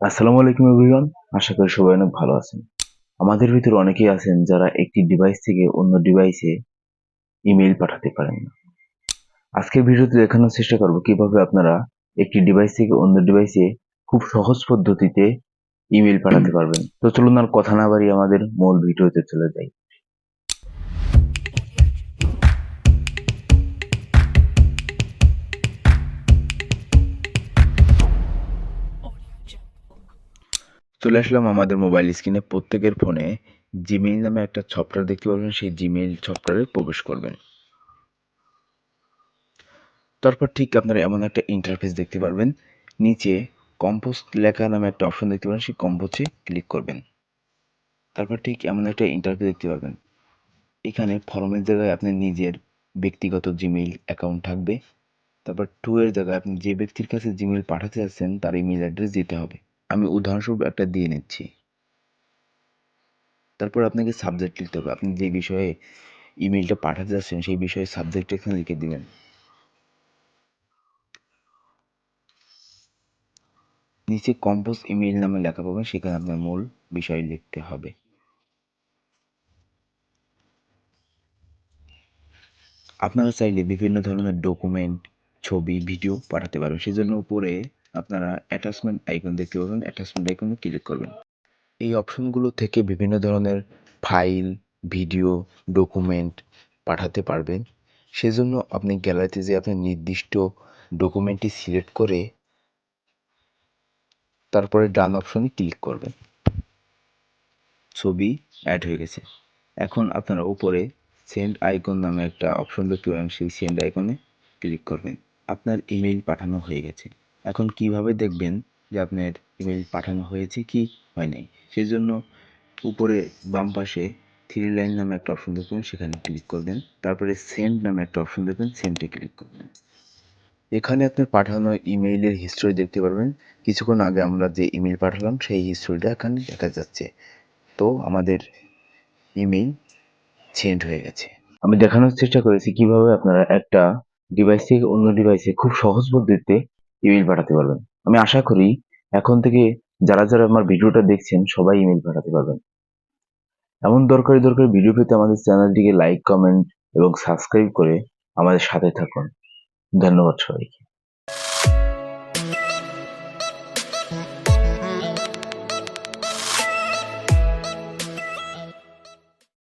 আসসালামু আলাইকুম এভরিওয়ান আশা করি সবাই অনেক ভালো আছেন। আমাদের ভিতরে অনেকেই আছেন যারা একটি ডিভাইস থেকে অন্য ডিভাইসে ইমেইল পাঠাতে পারেন না। আজকের ভিডিওতে দেখানোর চেষ্টা করব কীভাবে আপনারা একটি ডিভাইস থেকে অন্য ডিভাইসে খুব সহজ পদ্ধতিতে ইমেল পাঠাতে পারবেন। তো চলুন আর কথা না বাড়িয়ে আমাদের মূল ভিডিওতে চলে যাই। চলে আসলাম আমাদের মোবাইল স্ক্রিনে প্রত্যেকের ফোনে জিমেইল নামে একটা সফটওয়্যার দেখতে পারবেন। সেই জিমেইল সফটওয়্যারে প্রবেশ করবেন। তারপর ঠিক আপনারা এমন একটা ইন্টারফেস দেখতে পারবেন। নিচে কম্পোজ লেখা নামে একটা অপশন দেখতে পাবেন সেই কম্পোজে ক্লিক করবেন। তারপর ঠিক এমন একটা ইন্টারফেস দেখতে পাবেন এখানে ফর্মের জায়গায় আপনার নিজের ব্যক্তিগত জিমেইল অ্যাকাউন্ট থাকবে। তারপর টু এর জায়গায় আপনি যে ব্যক্তির কাছে জিমেইল পাঠাতে যাচ্ছেন, তার ইমেল অ্যাড্রেস দিতে হবে। আমি উদাহরণস্বরূপ একটা দিয়ে নিচ্ছি। তারপর আপনাকে সাবজেক্ট লিখতে হবে। আপনি যে বিষয়ে ইমেলটা পাঠাতে যাচ্ছেন, সেই বিষয়ে সাবজেক্ট এখানে লিখে দিবেন। নিচে কম্পোজ ইমেল নামে লেখা পাবেন, সেখানে আপনার মূল বিষয় লিখতে হবে। আপনারা চাইলে বিভিন্ন ধরনের ডকুমেন্ট ছবি ভিডিও পাঠাতে পারবেন। সেজন্য উপরে আপনারা অ্যাটাচমেন্ট আইকন দেখতে পাবেন অ্যাটাচমেন্ট আইকনে ক্লিক করবেন। এই অপশনগুলো থেকে বিভিন্ন ধরনের ফাইল ভিডিও ডকুমেন্ট পাঠাতে পারবেন। সেজন্য আপনি গ্যালারিতে যে আপনি নির্দিষ্ট ডকুমেন্টটি সিলেক্ট করে তারপরে ডান অপশনে ক্লিক করবেন। ছবি অ্যাড হয়ে গেছে। এখন আপনারা উপরে সেন্ড আইকন নামে একটা অপশন দেখতে পাবেন, সেই সেন্ড আইকনে ক্লিক করবেন। আপনার ইমেইল পাঠানো হয়ে গেছে। এখন কীভাবে দেখবেন যে আপনার ইমেইল পাঠানো হয়েছে, কি হয় নাই? সেই জন্য উপরে বাম পাশে থ্রি লাইন নামে একটা অপশন দেখবেন সেখানে ক্লিক করবেন। তারপরে সেন্ড নামে একটা অপশন দেখবেন সেন্ডে ক্লিক করবেন। এখানে আপনার পাঠানো ইমেইলের হিস্টোরি দেখতে পারবেন। কিছুক্ষণ আগে আমরা যে ইমেল পাঠালাম, সেই হিস্টোরিটা এখানে দেখা যাচ্ছে। তো আমাদের ইমেইল সেন্ড হয়ে গেছে। আমি দেখানোর চেষ্টা করেছি কীভাবে আপনারা একটা ডিভাইস থেকে অন্য ডিভাইসে খুব সহজ পদ্ধতিতে ইমেল পাঠাতে পারবেন। আমি আশা করি এখন থেকে যারা যারা আমার ভিডিওটা দেখছেন, সবাই ইমেল পাঠাতে পারবেন। এমন দরকারি দরকারি ভিডিও পেতে আমাদের চ্যানেলটিকে লাইক কমেন্ট এবং সাবস্ক্রাইব করে আমাদের সাথে থাকুন। ধন্যবাদ সবাইকে।